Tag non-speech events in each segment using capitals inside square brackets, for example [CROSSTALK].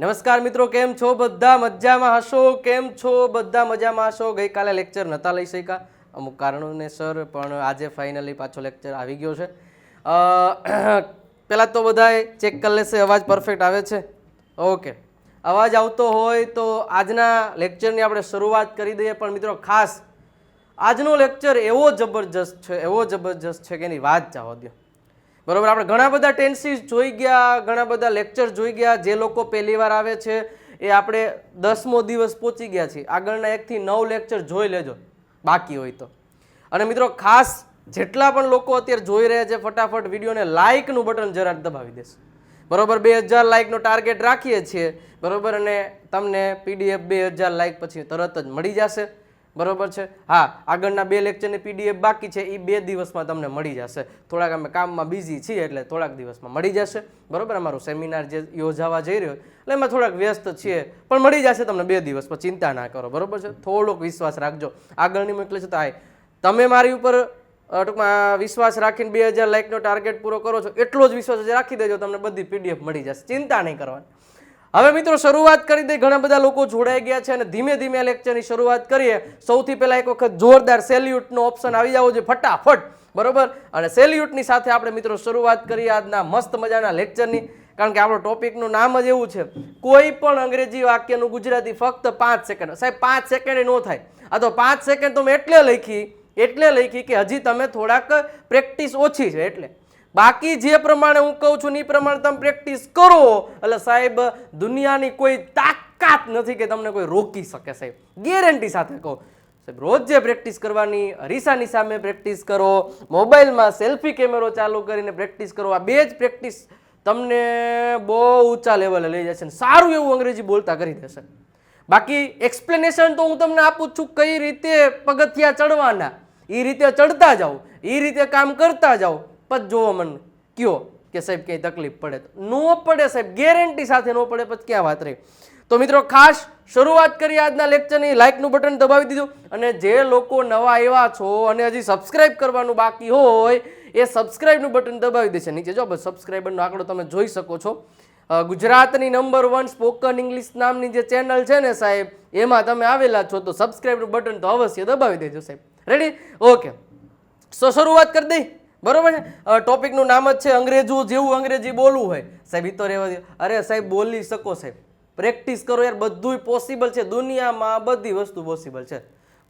નમસ્કાર મિત્રો, કેમ છો? બધા મજામાં હશો? કેમ છો? બધા મજામાં હશો? ગઈકાલે લેક્ચર નહોતા લઈ શક્યા. અમુક કારણોને સર, પણ આજે ફાઇનલી પાછો લેક્ચર આવી ગયો છે. પહેલાં તો બધાએ ચેક કરી લેશે, અવાજ પરફેક્ટ આવે છે. ઓકે અવાજ આવતો હોય તો આજના લેક્ચરની આપણે શરૂઆત કરી દઈએ. પણ મિત્રો, ખાસ, આજનો લેક્ચર એવો જબરજસ્ત છે, એવો જબરજસ્ત છે કે એની વાત જવા દો બરોબર, આપણે ઘણા બધા ટેન્સીસ જોઈ ગયા, ઘણા બધા લેક્ચર જોઈ ગયા, જે લોકો પહેલી વાર આવે છે, એ આપણે દસમો દિવસ પહોંચી ગયા છીએ. આગળના એકથી નવ લેક્ચર જોઈ લેજો, બાકી હોય તો. અને મિત્રો, ખાસ જેટલા પણ લોકો અત્યારે જોઈ રહ્યા છે, ફટાફટ વિડીયોને લાઇકનું બટન જરા દબાવી દેશે. બરોબર, બે હજાર લાઇકનો ટાર્ગેટ રાખીએ છીએ, બરોબર, અને તમને પીડીએફ બે હજાર લાઇક પછી તરત જ મળી જશે. બરોબર છે? હા, આગળના બે લેક્ચરની પીડીએફ બાકી છે એ બે દિવસમાં તમને મળી જશે. થોડાક અમે કામમાં બિઝી છીએ એટલે થોડાક દિવસમાં મળી જશે. બરોબર? અમારું સેમિનાર જે યોજાવા જઈ રહ્યો, એટલે એમાં થોડાક વ્યસ્ત છીએ, પણ મળી જશે તમને બે દિવસમાં ચિંતા ના કરો. બરોબર છે? થોડોક વિશ્વાસ રાખજો. આગળની મોકલે છે તો આ તમે મારી ઉપર ટૂંકમાં વિશ્વાસ રાખીને બે હજાર લાઇકનો ટાર્ગેટ પૂરો કરો છો, એટલો જ વિશ્વાસ રાખી દેજો, તમને બધી પીડીએફ મળી જશે. ચિંતા નહીં કરવાની. હવે મિત્રો, શરૂઆત કરી દઈ ઘણા બધા લોકો જોડાઈ ગયા છે અને ધીમે ધીમે લેક્ચરની શરૂઆત કરીએ. સૌથી પહેલા એક વખત જોરદાર સેલ્યુટનો ઓપ્શન આવી જાવ છે ફટાફટ, બરોબર? અને સેલ્યુટની સાથે આપણે મિત્રો શરૂઆત કરીએ આજના મસ્ત મજાના લેક્ચરની કારણ કે આપણો ટોપિકનું નામ જ એવું છે. કોઈ પણ અંગ્રેજી વાક્યનું ગુજરાતી ફક્ત પાંચ સેકન્ડ સાહેબ, પાંચ સેકન્ડે ન થાય. આ તો પાંચ સેકન્ડ તો મેં એટલે લખી એટલે લખી કે હજી તમે થોડાક પ્રેક્ટિસ ઓછી છે, એટલે. બાકી જે પ્રમાણે હું કહું છું એ પ્રમાણે તમે પ્રેક્ટિસ કરો. એટલે સાહેબ, દુનિયાની કોઈ તાકાત નથી કે તમને કોઈ રોકી શકે સાહેબ. ગેરંટી સાથે કહું. સાહેબ, રોજ જે પ્રેક્ટિસ કરવાની, અરીસાની સામે પ્રેક્ટિસ કરો, મોબાઈલમાં સેલ્ફી કેમેરો ચાલુ કરીને પ્રેક્ટિસ કરો, આ બે જ પ્રેક્ટિસ તમને બહુ ઊંચા લેવલે લઈ જશે ને સારું એવું અંગ્રેજી બોલતા કરી દેશે. બાકી એક્સપ્લેનેશન તો હું તમને આપું છું કઈ રીતે પગથિયા ચડવાના. એ રીતે ચડતા જાઓ એ રીતે કામ કરતા જાઓ. પછી જોવો મને, કયો કે સાહેબ ક્યાંય તકલીફ પડે તો? ન પડે સાહેબ ગેરંટી સાથે ન પડે, પછી ક્યાં વાત રહી? તો મિત્રો ખાસ શરૂઆત કરી આજના લેક્ચરની લાઇકનું બટન દબાવી દીધું અને જે લોકો નવા આવ્યા છો અને હજી સબસ્ક્રાઇબ કરવાનું બાકી હોય, એ સબસ્ક્રાઇબનું બટન દબાવી દેશે. નીચે જો, બસ સબસ્ક્રાઇબરનો આંકડો તમે જોઈ શકો છો. ગુજરાતની નંબર વન સ્પોકન ઇંગ્લિશ નામની જે ચેનલ છે ને સાહેબ, એમાં તમે આવેલા છો, તો સબસ્ક્રાઇબનું બટન તો અવશ્ય દબાવી દેજો સાહેબ. રેડી ઓકે સો શરૂઆત કરી દઈ. બરોબર છે? ટોપિકનું નામ જ છે અંગ્રેજો, જેવું અંગ્રેજી બોલવું હોય. સાહેબ એ તો રહેવા અરે સાહેબ, બોલી શકો સાહેબ. પ્રેક્ટિસ કરો યાર, બધુંય પોસિબલ છે. દુનિયામાં બધી વસ્તુ પોસિબલ છે.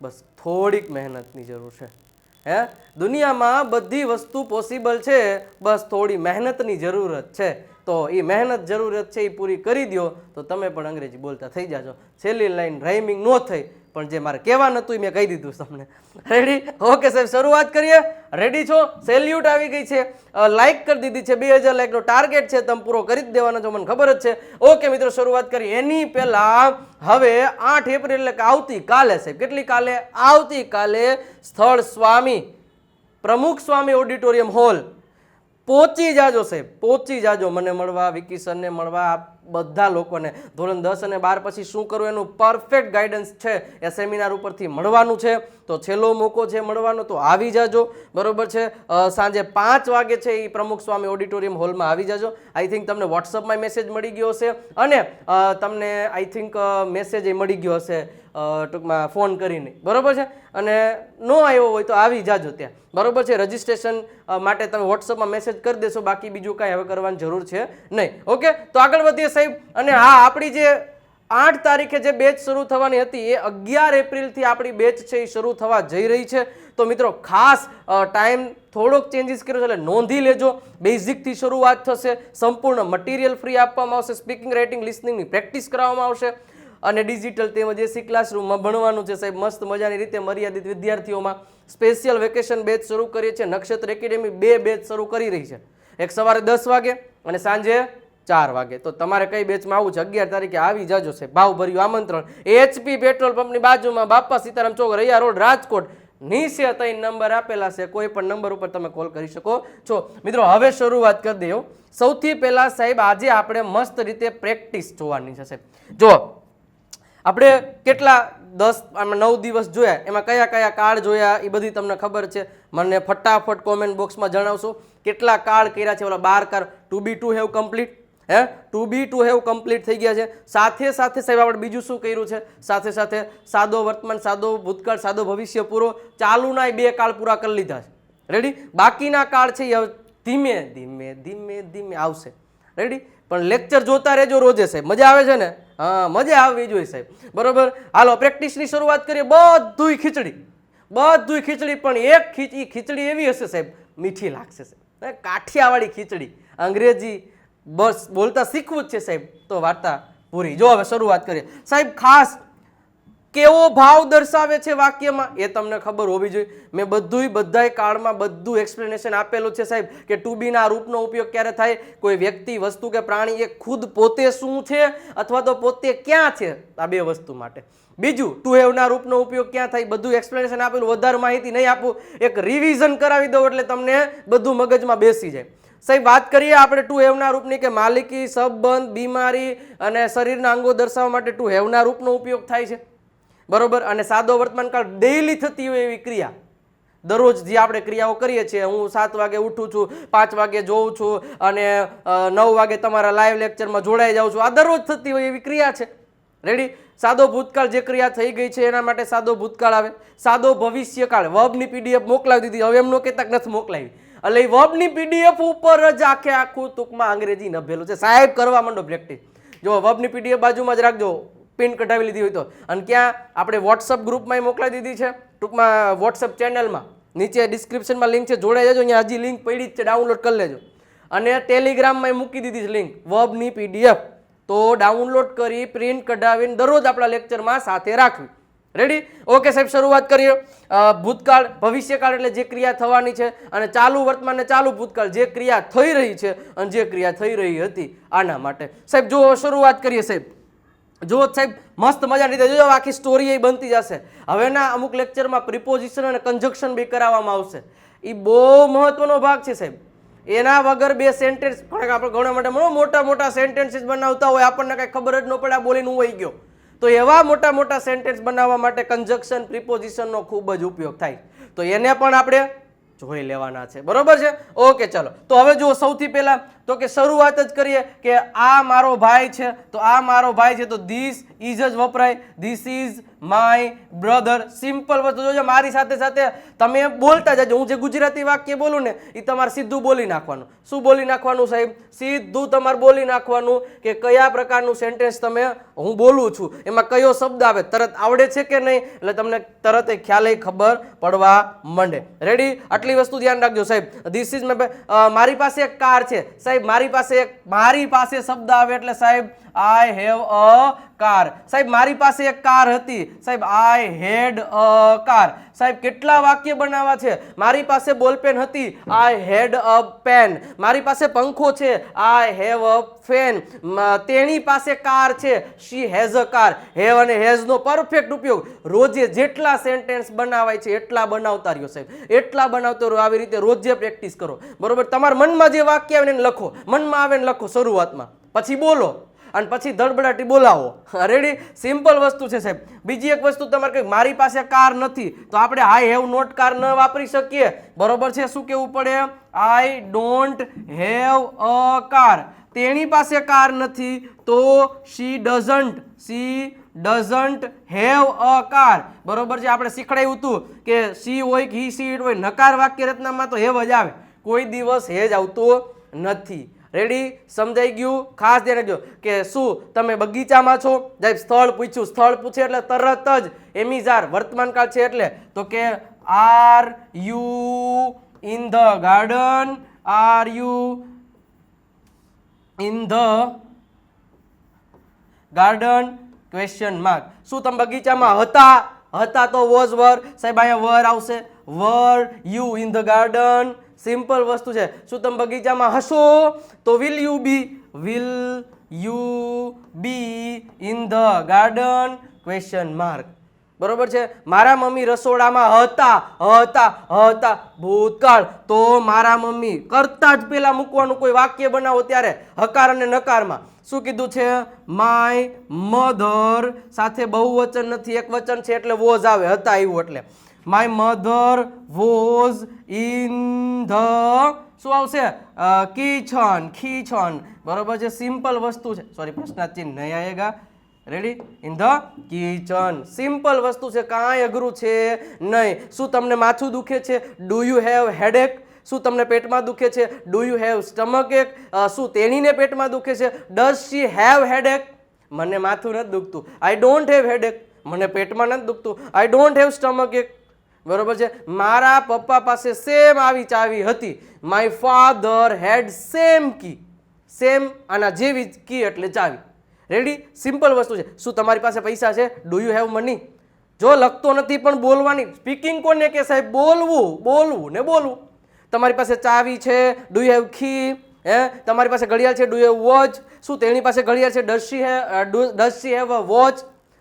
બસ થોડીક મહેનતની જરૂર છે. હે? દુનિયામાં બધી વસ્તુ પોસિબલ છે. બસ થોડી મહેનતની જરૂરત છે. તો એ મહેનત જરૂરત છે એ પૂરી કરી દો તો તમે પણ અંગ્રેજી બોલતા થઈ જાજો. છેલ્લી લાઈન રાઇમિંગ ન થઈ. પણ જે મારે કહેવા નતું એ મેં કહી દીધું તમને. રેડી ઓકે સાહેબ, શરૂઆત કરીએ. રેડી છો? સેલ્યુટ આવી ગઈ છે. લાઇક કરી દીધી છે. બે હજાર લાઇકનો ટાર્ગેટ છે. તમે પૂરો કરી જ દેવાનો છો. મને ખબર જ છે. ઓકે મિત્રો, શરૂઆત કરી એની પહેલાં હવે આઠ એપ્રિલ એટલે કે આવતીકાલે, સાહેબ, કેટલી કાલે? આવતીકાલે સ્થળ સ્વામી, પ્રમુખ સ્વામી ઓડિટોરિયમ હોલ. પહોંચી જાજો સાહેબ, પહોંચી જાજો, મને મળવા, વિકી સરને મળવા બધા લોકોને. ધોરણ દસ અને બાર પછી શું કરવું એનું પરફેક્ટ ગાઈડન્સ છે. એ સેમિનાર ઉપરથી મળવાનું છે. તો છેલ્લો મોકો છે મળવાનો, તો આવી જાજો. બરોબર છે? સાંજે પાંચ વાગે છે એ પ્રમુખ સ્વામી ઓડિટોરિયમ હોલમાં આવી જાજો. આઈ થિંક તમને વોટ્સઅપમાં મેસેજ મળી ગયો હશે. અને તમને આઈ થિંક મેસેજ એ મળી ગયો હશે. ટૂંકમાં ફોન કરીને. બરાબર છે? અને નો આવ્યો હોય તો આવી જાજો ત્યાં. બરોબર છે? રજિસ્ટ્રેશન માટે તમે વોટ્સઅપમાં મેસેજ કરી દેશો. બાકી બીજું કાંઈ હવે કરવાની જરૂર છે નહીં. ઓકે? તો આગળ વધીએ સાહેબ. અને હા, આપણી જે આઠ તારીખે જે બેચ શરૂ થવાની હતી, એ અગિયાર એપ્રિલથી આપણી બેચ છે, એ શરૂ થવા જઈ રહી છે. તો મિત્રો, ખાસ ટાઈમ થોડોક ચેન્જીસ કર્યો છે, એટલે નોંધી લેજો. બેઝિકથી શરૂઆત થશે. સંપૂર્ણ મટીરિયલ ફ્રી આપવામાં આવશે. સ્પીકિંગ, રાઇટિંગ, લિસનિંગની પ્રેક્ટિસ કરાવવામાં આવશે. અને ડિજિટલ તેમજ એસી ક્લાસરૂમમાં ભણવાનું છે સાહેબ, મસ્ત મજાની રીતે મર્યાદિત વિદ્યાર્થીઓમાં સ્પેશિયલ વેકેશન બેચ શરૂ કરીએ છીએ. નક્ષત્ર એકેડેમી બે બેચ શરૂ કરી રહી છે. એક સવારે દસ વાગે અને સાંજે ચાર વાગે. તો તમારે કઈ બેચમાં આવું છે? અગિયાર તારીખે આવી જાજો છે ભાવ ભર્યું આમંત્રણ. એચપી પેટ્રોલ પંપની બાજુમાં બાપા સીતારામ ચોક, રૈયા રોડ, રાજકોટ. નીચે ત્રણ નંબર આપેલા છે. કોઈ પણ નંબર ઉપર તમે કોલ કરી શકો છો. મિત્રો, હવે શરૂઆત કરી દઉં સૌથી પહેલાં સાહેબ, આજે આપણે મસ્ત રીતે પ્રેક્ટિસ જોવાની છે સાહેબ. જો આપણે કેટલા દસ નવ દિવસ જોયા, એમાં કયા કયા કાર્ડ જોયા, એ બધી તમને ખબર છે. મને ફટાફટ કોમેન્ટ બોક્સમાં જણાવશો, કેટલા કાર્ડ કર્યા છે, ઓલા બાર car to be to have complete હે? To be to have complete થઈ ગયા છે. સાથે સાથે સાહેબ, આપણે બીજું શું કર્યું છે? સાથે સાથે સાદો વર્તમાન, સાદો ભૂતકાળ, સાદો ભવિષ્ય પૂરો ચાલુના એ બે કાળ પૂરા કરી લીધા છે. રેડી બાકીના કાળ છે એ ધીમે ધીમે ધીમે ધીમે આવશે. રેડી પણ લેક્ચર જોતા રહેજો રોજે સાહેબ. મજા આવે છે ને? હા, મજા આવવી જોઈએ સાહેબ. બરોબર? હાલો, પ્રેક્ટિસની શરૂઆત કરીએ. બધુંય ખીચડી. બધું ખીચડી, પણ એક ખીચડી ખીચડી એવી હશે સાહેબ, મીઠી લાગશે સાહેબ. કાઠિયાવાડી ખીચડી. અંગ્રેજી બસ બોલતા શીખવું જ છે સાહેબ. તો વાર્તા પૂરી. જો હવે શરૂઆત કરીએ. સાહેબ, ખાસ કેવો ભાવ દર્શાવે છે વાક્યમાં? એ તમને ખબર હોવી જોઈએ. મેં બધુંય બધાય કાળમાં બધું એક્સપ્લેનેશન આપેલું છે સાહેબ, કે ટુ બીના રૂપનો ઉપયોગ ક્યારે થાય? કોઈ વ્યક્તિ, વસ્તુ કે પ્રાણી એ ખુદ પોતે શું છે અથવા તો પોતે ક્યાં છે? આ બે વસ્તુ માટે. બીજું ટુ હેવના રૂપનો ઉપયોગ ક્યાં થાય? બધું એક્સપ્લેનેશન આપેલું, વધારે માહિતી નહીં આપું. એક રિવિઝન કરાવી દઉં એટલે તમને બધું મગજમાં બેસી જાય. સાહેબ, વાત કરીએ આપણે ટુ હેવના રૂપની કે માલિકી, સંબંધ, બીમારી અને શરીરના અંગો દર્શાવવા માટે ટુ હેવના રૂપનો ઉપયોગ થાય છે. બરોબર? અને સાદો વર્તમાનકાળ ડેઈલી થતી હોય એવી ક્રિયા. દરરોજ જે આપણે ક્રિયાઓ કરીએ છીએ, હું સાત વાગે ઉઠું છું, પાંચ વાગે જોઉં છું, અને નવ વાગે તમારા લાઈવ લેક્ચરમાં જોડાઈ જાઉં છું. આ દરરોજ થતી હોય એવી ક્રિયા છે. રેડી સાદો ભૂતકાળ જે ક્રિયા થઈ ગઈ છે, એના માટે સાદો ભૂતકાળ આવે. સાદો ભવિષ્યકાળ. વબની પીડીએફ મોકલાવી દીધી. હવે એમનો કહેતા નથી મોકલાવી. એટલે વબની પીડીએફ ઉપર જ આખે આખું ટૂંકમાં અંગ્રેજી નભેલું છે. સાહેબ, કરવા માંડો પ્રેક્ટિસ જો વબની પીડીએફ બાજુમાં જ રાખજો. પિન કઢાવી લીધી હોય તો. અને ક્યાં આપણે વોટ્સઅપ ગ્રુપમાં મોકલાવી દીધી છે. ટૂંકમાં વોટ્સઅપ ચેનલમાં. નીચે ડિસ્ક્રિપ્શનમાં લિંક છે. જોડાઈ જજો. અહીંયા હજી લિંક પડી જ છે. ડાઉનલોડ કરી લેજો. અને ટેલિગ્રામમાં મૂકી દીધી છે લિંક વબની પીડીએફ તો ડાઉનલોડ કરી પ્રિન્ટ કઢાવીને દરરોજ આપણા લેક્ચરમાં સાથે રાખવી. રેડી ઓકે સાહેબ, શરૂઆત કરીએ. ભૂતકાળ, ભવિષ્યકાળ એટલે જે ક્રિયા થવાની છે અને ચાલુ વર્તમાન ને ચાલુ ભૂતકાળ. જે ક્રિયા થઈ રહી છે અને જે ક્રિયા થઈ રહી હતી આના માટે. સાહેબ જો શરૂઆત કરીએ સાહેબ. જો સાહેબ, મસ્ત મજાની રીતે, જોજો આખી સ્ટોરી એ બનતી જશે. હવેના અમુક લેક્ચરમાં પ્રિપોઝિશન અને કન્જક્શન બી કરાવવામાં આવશે. એ બહુ મહત્વનો ભાગ છે સાહેબ. એના વગર બે સેન્ટેન્સ પણ આપણે ઘણા માટે મોટા મોટા સેન્ટેન્સીસ બનાવતા હોય, આપણને કાંઈ ખબર જ ન પડે, આ બોલીને હું ગયો. તો એવા મોટા મોટા સેન્ટેન્સ બનાવવા માટે કન્જક્શન પ્રિપોઝિશનનો ખૂબ જ ઉપયોગ થાય. તો એને પણ આપણે જોઈ લેવાના છે. બરોબર છે? ઓકે, ચલો. તો હવે જુઓ, સૌથી પહેલા તો કે શરૂઆત જ કરીએ કે આ મારો ભાઈ છે, તો આ મારો ભાઈ છે, તો ધીસ ઇઝ જ વપરાય. This is my brother simple વસ્તુ. જોજો મારી સાથે સાથે તમે બોલતા જજો. હું જે ગુજરાતી વાક્ય બોલું ને એ તમારે સીધું બોલી નાખવાનું. શું બોલી નાખવાનું, સાહેબ? સીધું તમારે બોલી નાખવાનું કે કયા પ્રકારનું સેન્ટેન્સ તમે, હું બોલું છું. એમાં કયો શબ્દ આવે, તરત આવડે છે કે નહીં? એટલે તમને તરત એ ખ્યાલ ખબર પડવા માંડે. રેડી આટલી વસ્તુ ધ્યાન રાખજો, સાહેબ. ધીસ ઇઝ મારી પાસે એક કાર છે. સાહેબ મારી પાસે મારી પાસે શબ્દ આવે એટલે સાહેબ આઈ હેવ અ કાર સાહેબ, મારી પાસે એક કાર હતી. સાહેબ આઈ હેડ અ કાર સાહેબ, કેટલા વાક્ય બનાવવા છે? મારી પાસે બોલપેન હતી. આઈ હેડ અ પેન મારી પાસે પંખો છે. આઈ હેવ અ ફેન તેની પાસે કાર છે. She has a car have અને હેઝનો પરફેક્ટ ઉપયોગ. રોજે જેટલા સેન્ટેન્સ બનાવાય છે, એટલા બનાવતા રહ્યો, સાહેબ. એટલા બનાવતો રહ્યો. આવી રીતે રોજે પ્રેક્ટિસ કરો. બરોબર? તમારા મનમાં જે વાક્ય આવે ને લખો. મનમાં આવે ને લખો શરૂઆતમાં. પછી બોલો. અને પછી ધડબડાટી બોલાવો. રેડી સિમ્પલ વસ્તુ છે, સાહેબ. બીજી એક વસ્તુ, તમારે કંઈક મારી પાસે કાર નથી, તો આપણે આઈ હેવ નોટ કાર ન વાપરી શકીએ. બરોબર છે? શું કહેવું પડે? I don't have a car તેણી પાસે કાર નથી, તો she doesn't she doesn't have a car બરોબર છે? આપણે શીખડાયું હતું કે સી હોય કે હી સી હોય, નકાર વાક્ય રચનામાં તો હેવ જ આવે. કોઈ દિવસ હેજ આવતો નથી. રેડી સમજાઈ ગયું? ખાસ ધ્યાન રાખજો કે શું તમે બગીચામાં છો? સાહેબ સ્થળ પૂછ્યું. સ્થળ પૂછે એટલે તરત જ એમિઝાર વર્તમાન કાળ છે એટલે તો કે are you in the garden? Are you in the garden? Question mark શું તમે બગીચામાં હતા? હતા તો વોઝ વર સાહેબ, અહીંયા વર આવશે. Were you in the garden simple વસ્તુ છે. શું તમે બગીચામાં હશો? તો will you be will you be in the garden question mark બરોબર છે? મારા મમ્મી રસોડામાં હતા હતા હતા. ભૂતકાળ. તો મારા મમ્મી કરતા જ પેલા મૂકવાનું કોઈ વાક્ય બનાવો ત્યારે હકાર અને નકારમાં. શું કીધું છે? માય મધર સાથે બહુવચન નથી, એક વચન છે એટલે વોઝ આવે, હતા આવ્યું એટલે. My mother was in the શું આવશે? કિચન ખીછન બરોબર છે? સિમ્પલ વસ્તુ છે. સોરી પ્રશ્નાર્થ ચિહ્ન નહીં આવેગા ready in the kitchen simple વસ્તુ છે. કાંઈ અઘરું છે નહીં. શું તમને માથું દુખે છે? ડુ યુ હેવ હેડેક શું તમને પેટમાં દુખે છે? ડુ યુ હેવ સ્ટમક એક શું તેણીને પેટમાં દુખે છે? ડઝ શી હેવ હેડેક મને માથું નથી દુખતું. આઈ ડોન્ટ હેવ હેડેક મને પેટમાં નથી દુખતું. આઈ ડોન્ટ હેવ સ્ટમક એક બરોબર છે? મારા પપ્પા પાસે સેમ આવી ચાવી હતી. My father had same key same આના જેવી કી એટલે ચાવી. રેડી સિમ્પલ વસ્તુ છે. શું તમારી પાસે પૈસા છે? ડુ યુ હેવ મની જો લખતો નથી પણ બોલવાની સ્પીકિંગ કોને કે સાહેબ? બોલવું બોલવું ને બોલવું. તમારી પાસે ચાવી છે? ડુ યુ હેવ કી હે? તમારી પાસે ઘડિયાળ છે? ડુ હેવ વોચ શું તેની પાસે ઘડિયાળ છે? Does she have does she have a watch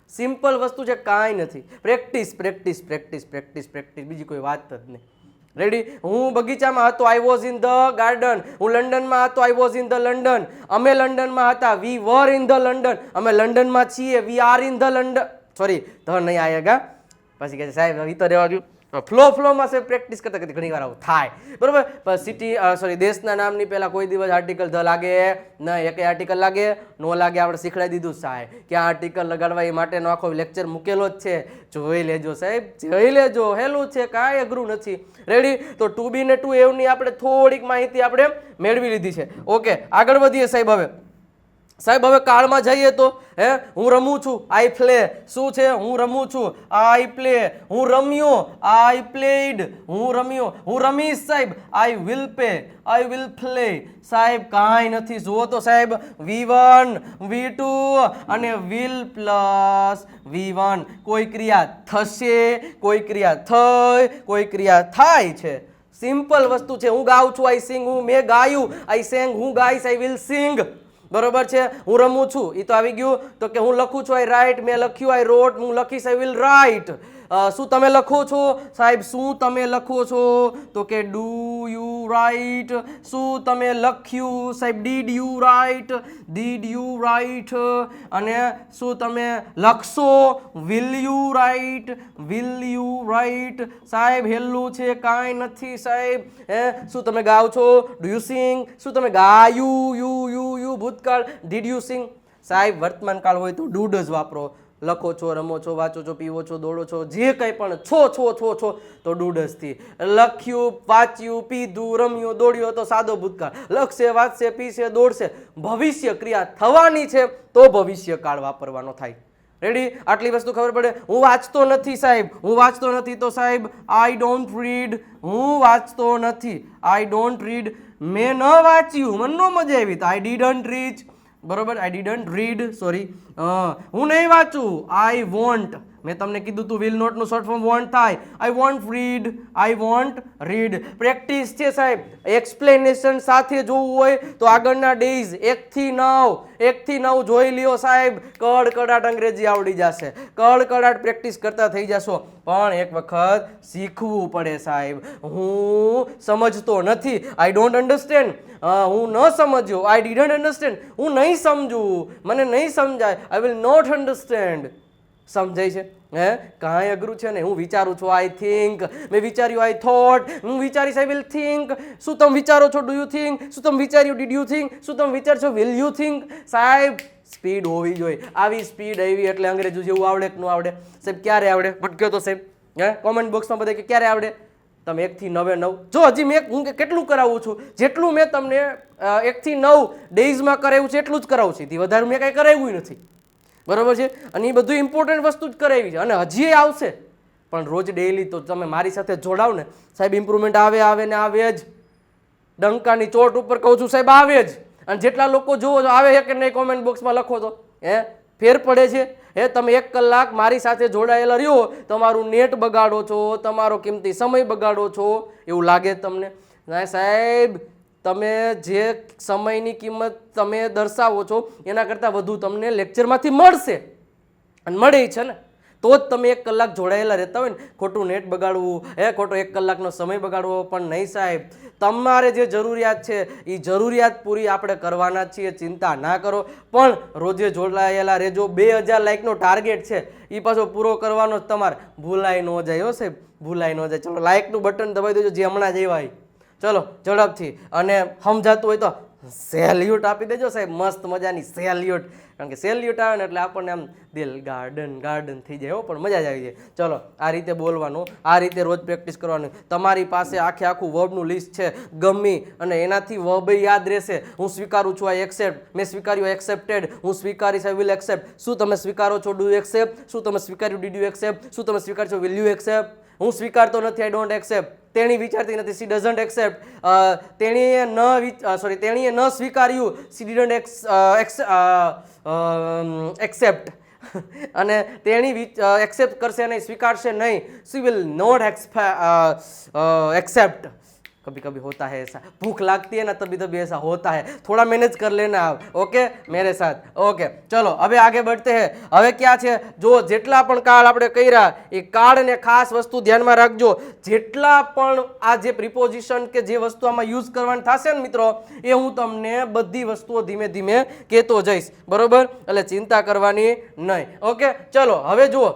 simple વસ્તુ છે, કાંઈ નથી. Practice practice practice practice practice. બીજી કોઈ વાત જ નહીં. રેડી હું બગીચામાં હતો I was in the garden હું લંડનમાં હતો I was in the London અમે લંડનમાં હતા we were in the London અમે લંડનમાં છીએ we are in the London sorry the નહીં આયેગા પછી કહે છે, સાહેબ, હવે તો રહેવા દઉં ફ્લો ફ્લોમાં સાહેબ પ્રેક્ટિસ કરતા કરતી ઘણી વાર આવું થાય. બરોબર? સિટી સોરી દેશના નામની પહેલાં કોઈ દિવસ આર્ટિકલ ધ લાગે ન એકે આર્ટિકલ લાગે, નો લાગે, આપણે શીખડાવી દીધું સાહેબ. કે આ આર્ટિકલ લગાડવા એ માટેનો આખો લેક્ચર મૂકેલો જ છે. જોઈ લેજો સાહેબ, જોઈ લેજો, હેલું છે, કાંઈ અઘરું નથી. રેડી તો ટુ બી ને ટુ એવની આપણે થોડીક માહિતી આપણે મેળવી લીધી છે. ઓકે આગળ વધીએ સાહેબ હવે. સાહેબ, હવે કાળમાં જઈએ તો, હે, હું રમું છું આઈ પ્લે શું છે? હું રમું છું આઈ પ્લે હું રમ્યો આઈ પ્લેડ હું રમ્યો. હું રમીશ, સાહેબ. I will pay I will play સાહેબ, કાંઈ નથી. જુઓ તો, સાહેબ વી વન વી ટુ અને વિલ પ્લસ વી વન કોઈ ક્રિયા થશે? કોઈ ક્રિયા થઈ? કોઈ ક્રિયા થાય છે? સિમ્પલ વસ્તુ છે. હું ગાઉં છું આઈ સિંગ હું મેં ગાયું. આઈ સેંગ હું ગાઈશ. આઈ વિલ સિંગ બરોબર છે? હું રમું છું. એ તો આવી ગયું. તો કે હું લખું છું આઈ રાઇટ મેં લખ્યું આઈ રોટ, હું લખીશ આઈ વિલ રાઇટ શું તમે લખો છો? સાહેબ, શું તમે લખો છો? તો કે ડુ યુ રાઇટ શું તમે લખ્યું? સાહેબ did you write did you write અને શું તમે લખશો? Will you write will you write સાહેબ હેલું છે, કાંઈ નથી, સાહેબ. હે, શું તમે ગાઓ છો? ડુ યુ સિંગ શું તમે ગાયું, યુ યુ યુ, ભૂતકાળ? ડીડ યુ સિંગ સાહેબ વર્તમાન કાળ હોય તો ડુડ જ વાપરો. લખો છો, રમો છો, વાંચો છો, પીવો છો, દોડો છો, જે કંઈ પણ છો છો છો છો, તો ડૂડસથી. લખ્યું, વાંચ્યું, પીધું, રમ્યું, દોડ્યું, તો સાદો ભૂતકાળ. લખશે, વાંચશે, પીશે, દોડશે, ભવિષ્ય ક્રિયા થવાની છે, તો ભવિષ્ય કાળ વાપરવાનો થાય. રેડી આટલી વસ્તુ ખબર પડે? હું વાંચતો નથી, સાહેબ. હું વાંચતો નથી તો, સાહેબ આઈ ડોન્ટ રીડ હું વાંચતો નથી. આઈ ડોન્ટ રીડ મેં ન વાંચ્યું. મને ન મજા આવી. તો આઈ ડીડન્ટ રીચ બરોબર? આઈ ડીડન્ટ રીડ સોરી હું નહીં વાંચું. આઈ વોન્ટ મેં તમને કીધું તું વિલ નોટનું શોર્ટ ફોર્મ વોન્ટ થાય. I won't read I won't read practice છે સાહેબ. એક્સપ્લેનેશન સાથે જોવું હોય તો આગળના ડેઝ એકથી નવ એકથી નવ જોઈ લ્યો સાહેબ. કડકડાટ અંગ્રેજી આવડી જશે. કડકડાટ પ્રેક્ટિસ કરતા થઈ જશો. પણ એક વખત શીખવું પડે સાહેબ. હું સમજતો નથી. આઈ ડોન્ટ અન્ડરસ્ટેન્ડ હું ન સમજ્યો. આઈ ડીડન્ટ અન્ડરસ્ટેન્ડ હું નહીં સમજું. મને નહીં સમજાય. આઈ વિલ નોટ અન્ડરસ્ટેન્ડ સમજાય છે? હે? કાંઈ અઘરું છે ને હું વિચારું છું આઈ થિંક મેં વિચાર્યું આઈ થોટ હું વિચારીશ આઈ વિલ થિંક શું તમે વિચારો છો ડુ યુ થિંક શું તમે વિચાર્યું ડીડ યુ થિંક શું તમે વિચારશો વિલ યુ થિંક સાહેબ સ્પીડ હોવી જોઈએ. આવી સ્પીડ આવી એટલે અંગ્રેજો જેવું આવડે કે ન આવડે? સાહેબ, ક્યારે આવડે? ભટક્યો તો, સાહેબ. હે? કોમેન્ટ બોક્સમાં બધા કે ક્યારે આવડે? તમે એકથી નવે નવ. જો, હજી મેં હું કેટલું કરાવું છું? જેટલું મેં તમને એકથી નવ ડેઝમાં કરાવ્યું છે, એટલું જ કરાવું છું. વધારે મેં કાંઈ કરાવ્યું નથી. બરોબર છે? અને એ બધું ઇમ્પોર્ટન્ટ વસ્તુ જ કરાવી છે. અને હજી આવશે. પણ રોજ ડેઈલી તો તમે મારી સાથે જોડાવ ને, સાહેબ ઇમ્પ્રુવમેન્ટ આવે આવે ને આવે જ. ડંકાની ચોટ ઉપર કહું છું, સાહેબ, આવે જ. અને જેટલા લોકો જુઓ છો, આવે છે કે નહીં કોમેન્ટ બોક્સમાં લખો તો? હે? ફેર પડે છે? હે, તમે એક કલાક મારી સાથે જોડાયેલા રહ્યો, તમારું નેટ બગાડો છો, તમારો કિંમતી સમય બગાડો છો, એવું લાગે તમને. સાહેબ તમે જે સમયની કિંમત તમે દર્શાવો છો, એના કરતાં વધુ તમને લેક્ચરમાંથી મળશે. અને મળે છે ને? તો જ તમે એક કલાક જોડાયેલા રહેતા હોય ને, ખોટું નેટ બગાડવું, હે, ખોટો એક કલાકનો સમય બગાડવો, પણ નહીં સાહેબ. તમારે જે જરૂરિયાત છે એ જરૂરિયાત પૂરી આપણે કરવાના છીએ, ચિંતા ના કરો. પણ રોજે જોડાયેલા રહેજો. બે હજાર લાઇકનો ટાર્ગેટ છે એ પાછો પૂરો કરવાનો જ તમારે. ભૂલાઈ ન જાય, હો સાહેબ. ભૂલાઈ ન જાય. ચલો લાઇકનું બટન દબાવી દેજો, જે હમણાં જ આવ્યા ચલો, ઝડપથી. અને સમજાતું હોય તો સેલ્યુટ આપી દેજો સાહેબ, મસ્ત મજાની સેલ્યુટ. કારણ કે સેલ્યુટ આવે ને એટલે આપણને આમ દિલ ગાર્ડન ગાર્ડન થઈ જાય હો, પણ મજા જ આવી જાય. ચલો, આ રીતે બોલવાનું, આ રીતે રોજ પ્રેક્ટિસ કરવાની. તમારી પાસે આખે આખું વર્બનું લિસ્ટ છે, ગમી અને એનાથી વર્બ યાદ રહેશે. હું સ્વીકારું છું આ એક્સેપ્ટ મેં સ્વીકાર્યું એક્સેપ્ટેડ હું સ્વીકારીશ આઈ વિલ એક્સેપ્ટ શું તમે સ્વીકારો છો ડુ એક્સેપ્ટ શું તમે સ્વીકાર્યું ડીડ યુ એક્સેપ્ટ શું તમે સ્વીકારો છો વિલ યુ એક્સેપ્ટ હું સ્વીકારતો નથી આઈ ડોન્ટ એક્સેપ્ટ તેણી વિચારતી નથી સી ડઝન્ટ એક્સેપ્ટ તેણીએ ન સોરી તેણીએ ન સ્વીકાર્યું સી ડિડન્ટ એક્સ એક્સેપ્ટ અને તેણી એક્સેપ્ટ કરશે નહીં, સ્વીકારશે નહીં. સી વિલ નોટ એક્સેપ્ટ कभी कभी होता है ऐसा भूख लगती है ना तभी तभी ऐसा होता है थोड़ा मैनेज कर लेना आप ओके मेरे साथ ओके चलो હવે આગે बढ़ते हैं હવે ક્યાં છે જો જેટલા પણ કાળ આપણે કર્યા એ કાળ ને ખાસ વસ્તુ ધ્યાનમાં રાખજો જેટલા પણ આ જે પ્રિપોઝિશન કે જે વસ્તુ આમાં યુઝ કરવાની થશે ને મિત્રો એ હું તમને બધી વસ્તુઓ ધીમે ધીમે કહેતો જઈશ બરોબર એટલે ચિંતા કરવાની નહીં ઓકે ચલો હવે જુઓ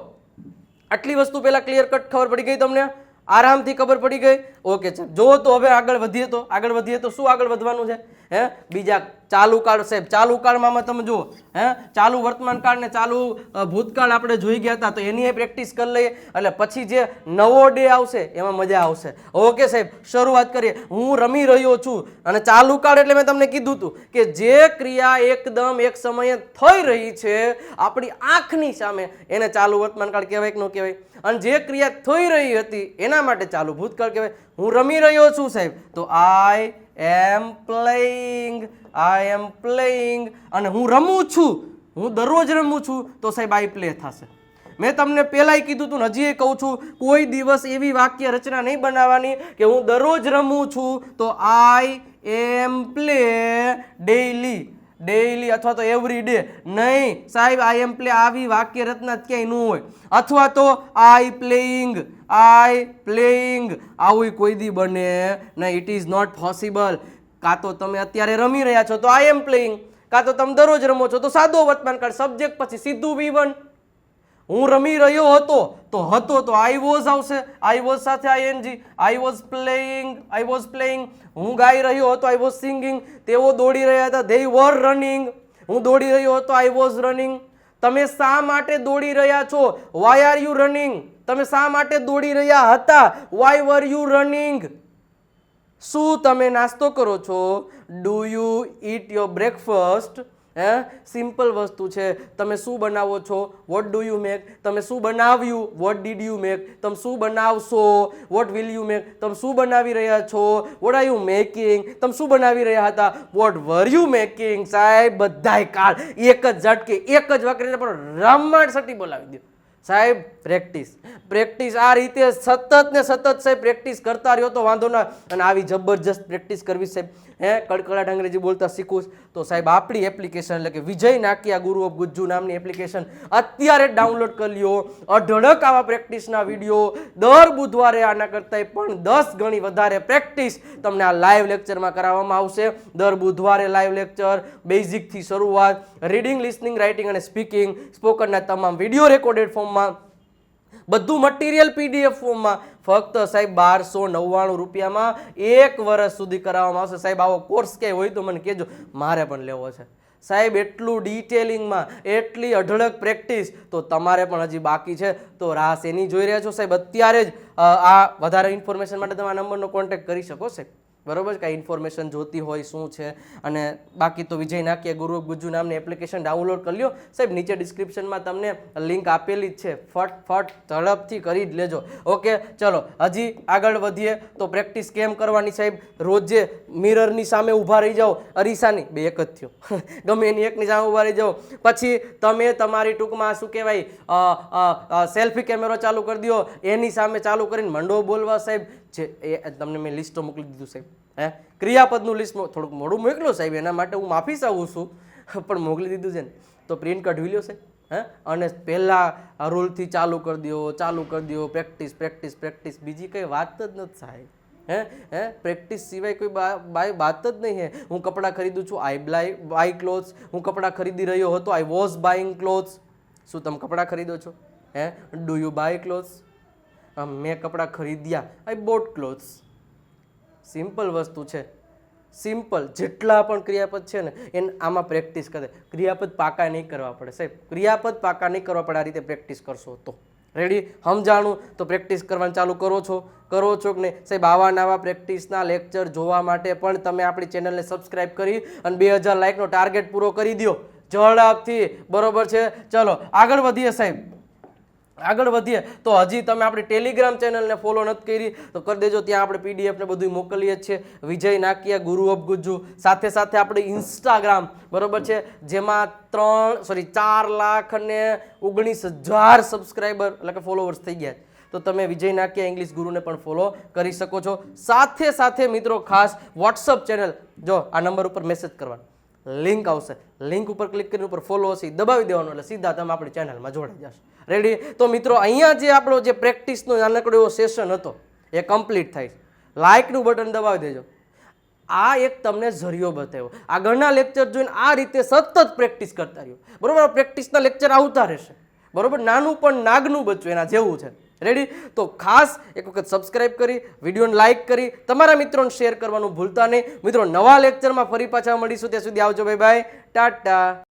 આટલી વસ્તુ પહેલા ક્લિયર કટ ખબર પડી ગઈ તમને આરામથી ખબર પડી ગઈ. ઓકે, ચાલ. જો તો હવે આગળ વધીએ તો. આગળ વધીએ તો શું આગળ વધવાનું છે? હે? બીજા ચાલુ કાળ સાહેબ, ચાલુ કાળમાં તમે જુઓ, હે? ચાલુ વર્તમાન કાળ ને ચાલુ ભૂતકાળ આપણે જોઈ ગયા હતા, તો એની પ્રેક્ટિસ કરી લઈએ, એટલે પછી જે નવો ડે આવશે, એમાં મજા આવશે. ઓકે સાહેબ, શરૂઆત કરીએ. હું રમી રહ્યો છું, અને ચાલુ કાળ એટલે મેં તમને કીધું હતું કે જે ક્રિયા એકદમ એક સમયે થઈ રહી છે, આપણી આંખની સામે, એને ચાલુ વર્તમાન કાળ કહેવાય કે ન કહેવાય? અને જે ક્રિયા થઈ રહી હતી, એના માટે ચાલુ ભૂતકાળ કહેવાય. હું રમી રહ્યો છું સાહેબ, તો I M playing I M playing અને હું રમું છું. હું દરરોજ રમું છું. તો સાહેબ આઈ પ્લે થશે. મેં તમને પહેલાંય કીધું હતું હજી એ કહું છું, કોઈ દિવસ એવી વાક્ય રચના નહીં બનાવવાની કે હું દરરોજ રમું છું, તો I am play daily daily અથવા તો એવરી ડે નહીં, સાહેબ આઈ એમ પ્લે આવી વાક્ય રચના ક્યાંય ન હોય. અથવા તો આઈ પ્લેઇંગ આઈ પ્લેઇંગ આવું કોઈ દી બને નહીં. ઇટ ઇઝ નોટ પોસિબલ કાં તો તમે અત્યારે રમી રહ્યા છો તો આઈ એમ પ્લેઇંગ કાં તો તમે દરરોજ રમો છો તો સાદો વર્તમાન કાળ સબ્જેક્ટ પછી સીધું વી વન હું રમી રહ્યો હતો તો હતો તો આઈ વોઝ આવશે. આઈ વોઝ સાથે ing I was playing I was playing હું ગાઈ રહ્યો હતો આઈ વોઝ સિંગિંગ તેઓ દોડી રહ્યા હતા. દે વર રનિંગ હું દોડી રહ્યો હતો આઈ વોઝ રનિંગ તમે શા માટે દોડી રહ્યા છો? વાય આર યુ રનિંગ તમે શા માટે દોડી રહ્યા હતા? વાય વર યુ રનિંગ શું તમે નાસ્તો કરો છો? Do you eat your breakfast હે? સિમ્પલ વસ્તુ છે. તમે શું બનાવો છો? વોટ ડુ યુ મેક તમે શું બનાવ્યું? વોટ ડીડ યુ મેક તમે શું બનાવશો? વોટ વિલ યુ મેક તમે શું બનાવી રહ્યા છો? વોટ આર યુ મેકિંગ તમે શું બનાવી રહ્યા હતા? વોટ વર યુ મેકિંગ સાહેબ, બધાય કાળ એક જ ઝટકે, એક જ વાકરીને પણ રમણ સટી બોલાવી દો. સાહેબ પ્રેક્ટિસ પ્રેક્ટિસ આ રીતે સતત ને સતત સાહેબ પ્રેક્ટિસ કરતા રહ્યો તો વાંધો ના. અને આવી જબરજસ્ત પ્રેક્ટિસ કરવી સાહેબ. હે? કડકડાટ અંગ્રેજી બોલતા શીખું તો સાહેબ, આપણી એપ્લિકેશન એટલે કે વિજય નાકિયા ગુરુ ઓફ ગુજ્જુ નામની એપ્લિકેશન અત્યારે ડાઉનલોડ કરી લ્યો. અઢળક આવા પ્રેક્ટિસના વીડિયો દર બુધવારે આના કરતાંય પણ દસ ગણી વધારે પ્રેક્ટિસ તમને આ લાઈવ લેક્ચરમાં કરાવવામાં આવશે. દર બુધવારે લાઈવ લેક્ચર બેઝિકથી શરૂઆત રીડિંગ લિસનિંગ રાઇટિંગ અને સ્પીકિંગ સ્પોકનના તમામ વીડિયો રેકોર્ડેડ ફોર્મમાં બધું મટીરિયલ પીડીએફ ફોર્મમાં ફક્ત સાહેબ બારસો નવ્વાણું રૂપિયામાં એક વર્ષ સુધી કરાવવામાં આવશે. સાહેબ, આવો કોર્સ ક્યાંય હોય તો મને કહેજો. મારે પણ લેવો છે. સાહેબ, એટલું ડિટેલિંગમાં એટલી અઢળક પ્રેક્ટિસ તો તમારે પણ હજી બાકી છે. તો રાસ એની જોઈ રહ્યા છો? સાહેબ, અત્યારે જ આ વધારે ઇન્ફોર્મેશન માટે તમે આ નંબરનો કોન્ટેક્ટ કરી શકો, સાહેબ. બરોબર? કાંઈ ઇન્ફોર્મેશન જોતી હોય શું છે? અને બાકી તો વિજય નાકિયા ગુરુ ગુજ્જુ નામની એપ્લિકેશન ડાઉનલોડ કરી લો સાહેબ, નીચે ડિસ્ક્રિપ્શનમાં તમને લિંક આપેલી જ છે. ફટ ફટ, ઝડપથી કરી જ લેજો. ઓકે, ચલો, હજી આગળ વધીએ. તો પ્રેક્ટિસ કેમ કરવાની સાહેબ? રોજે મિરરની સામે ઊભા રહી જાઓ. અરીસાની, બે એક જ થયો. [LAUGHS] ગમે એની એકની સામે ઊભા રહી જાઓ. પછી તમે તમારી ટૂંકમાં શું કહેવાય? સેલ્ફી કેમેરો ચાલુ કરી દો. એની સામે ચાલુ કરીને મંડો બોલવા સાહેબ. જે તમને મેં લિસ્ટો મોકલી દીધું સાહેબ. હે? ક્રિયાપદનું લિસ્ટ થોડુંક મોડું મોકલ્યું સાહેબ, એના માટે હું માફી ચાહું છું. પણ મોકલી દીધું છે ને, તો પ્રિન્ટ કઢવી લ્યો સાહેબ, હે? અને પહેલાં રૂલથી ચાલુ કરી દો ચાલુ કરી દો પ્રેક્ટિસ પ્રેક્ટિસ પ્રેક્ટિસ બીજી કંઈ વાત જ નથી સાહેબ, હે? હે? પ્રેક્ટિસ સિવાય કોઈ બાય વાત જ નહીં હે. હું કપડાં ખરીદું છું આઈ બ્લાય બાય ક્લોથ્સ હું કપડાં ખરીદી રહ્યો હતો આઈ વોઝ બાઇંગ ક્લોથ્સ શું તમે કપડાં ખરીદો છો? હે? ડુ યુ બાય ક્લોથ્સ મેં કપડાં ખરીદ્યા. આઈ બોટ ક્લોથ્સ સિમ્પલ વસ્તુ છે. સિમ્પલ જેટલા પણ ક્રિયાપદ છે ને, એને આમાં પ્રેક્ટિસ કરે. ક્રિયાપદ પાકા નહીં કરવા પડે. સાહેબ, ક્રિયાપદ પાકા નહીં કરવા પડે, આ રીતે પ્રેક્ટિસ કરશો તો. રેડી સમજાણું? તો પ્રેક્ટિસ કરવાનું ચાલુ કરો છો. કરો છો કે નહીં? સાહેબ, આવા નવા પ્રેક્ટિસના લેક્ચર જોવા માટે પણ તમે આપણી ચેનલને સબસ્ક્રાઇબ કરી અને બે હજાર લાઇકનો ટાર્ગેટ પૂરો કરી દો ઝડપથી. બરોબર છે? ચલો, આગળ વધીએ સાહેબ. આગળ વધીએ, તો હજી તમે આપણી ટેલિગ્રામ ચેનલને ફોલો નથી કરી, તો કરી દેજો, ત્યાં આપણે પીડીએફ ને બધું મોકલીએ છીએ. વિજય નાકિયા, ગુરુ ઓફ સાથે સાથે આપણે ઇન્સ્ટાગ્રામ બરોબર છે, જેમાં ત્રણ સોરી ચાર લાખ અને ઓગણીસ હજાર સબસ્ક્રાઈબર એટલે કે ફોલોવર્સ થઈ ગયા છે. તો તમે વિજય નાકિયા ઇંગ્લિશ ગુરુને પણ ફોલો કરી શકો છો. સાથે સાથે મિત્રો ખાસ વોટ્સઅપ ચેનલ જો આ નંબર ઉપર મેસેજ કરવાનો. લિંક આવશે. લિંક ઉપર ક્લિક કરીને ઉપર ફોલો હશે દબાવી દેવાનું એટલે સીધા તમે આપણી ચેનલમાં જોડાઈ જશો. રેડી તો મિત્રો, અહીંયા જે આપણો જે પ્રેક્ટિસનો નાનકડો એવો સેશન હતો, એ કમ્પ્લીટ થાય લાઇકનું બટન દબાવી દેજો. આ એક તમને ઝરિયો બતાવ્યો. આગળના લેક્ચર જોઈને આ રીતે સતત પ્રેક્ટિસ કરતા રહ્યો. બરાબર? પ્રેક્ટિસના લેક્ચર આવતા રહેશે. બરોબર? નાનું પણ નાગનું બચ્ચું એના જેવું છે. રેડી તો ખાસ એક વખત સબસ્ક્રાઇબ કરી વિડીયોને લાઇક કરી, તમારા મિત્રોને શેર કરવાનું ભૂલતા નહીં. મિત્રો, નવા લેક્ચરમાં ફરી પાછા મળીશું. ત્યાં સુધી આવજો. ભાઈ બાય ટાટા.